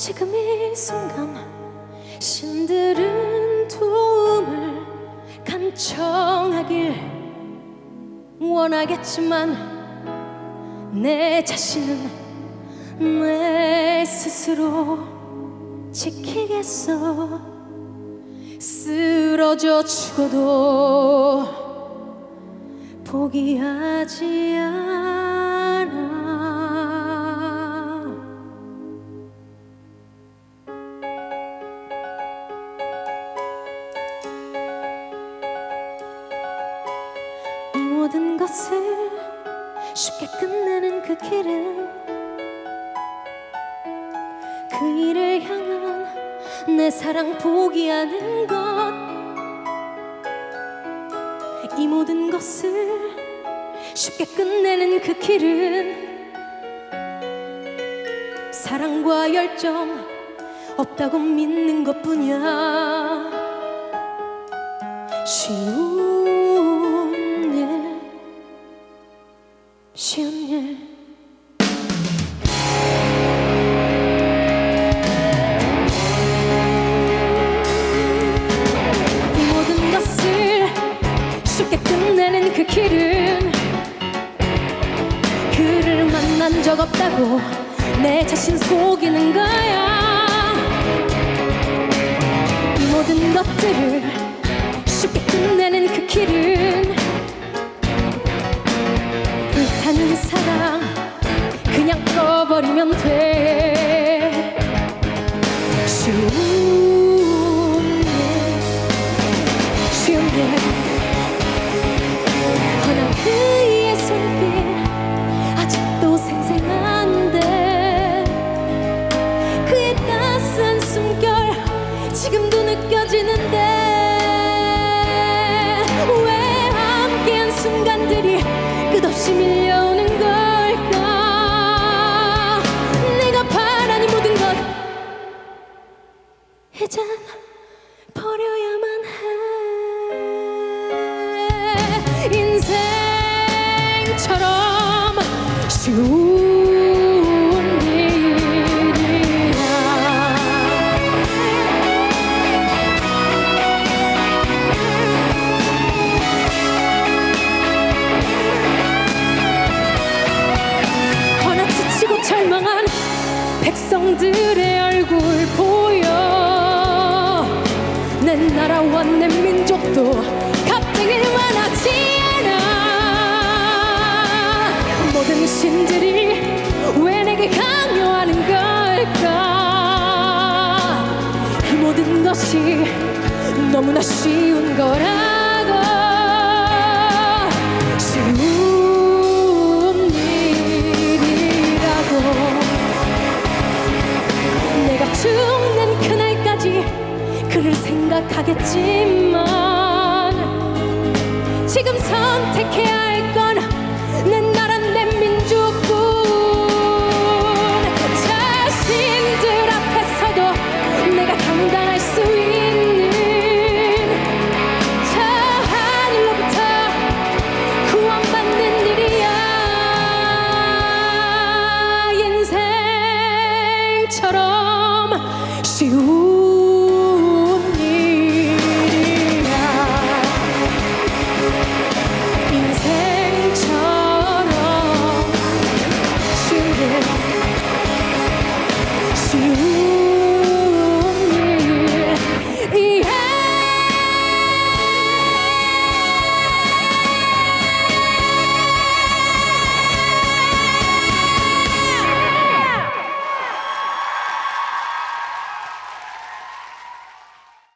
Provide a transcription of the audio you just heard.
지금 이 순간 신들은 도움을 간청하길 원하겠지만 내 자신은 내 스스로 지키겠어. 쓰러져 죽어도 포기하지 않아 모든 것을 쉽게 끝내는 그 길은 그 일을 향한 내 사랑 포기하는 것. 이 모든 것을 쉽게 끝내는 그 길은 사랑과 열정 없다고 믿는 것뿐이야. 쉬운 쉬운 일. 이 모든 것을 쉽게 끝내는 그 길은 그를 만난 적 없다고 내 자신 속이는 거야. 이 모든 것들을 허나 그의 손길 아직도 생생한데 그의 따스한 숨결 지금도 느껴지는데 왜 함께한 순간들이 끝없이 밀려오는 걸까? 내가 바라는 모든 것 이젠 인생처럼 쉬운 일이야. 허나 지치고 절망한 백성들의 얼굴 보여. 내 나라와 내 민족도 모든 신들이 왜 내게 강요하는 걸까? 이 모든 것이 너무나 쉬운 거라고 쉬운 일이라고. 내가 죽는 그날까지 그를 생각하겠지만 지금 선택해야 you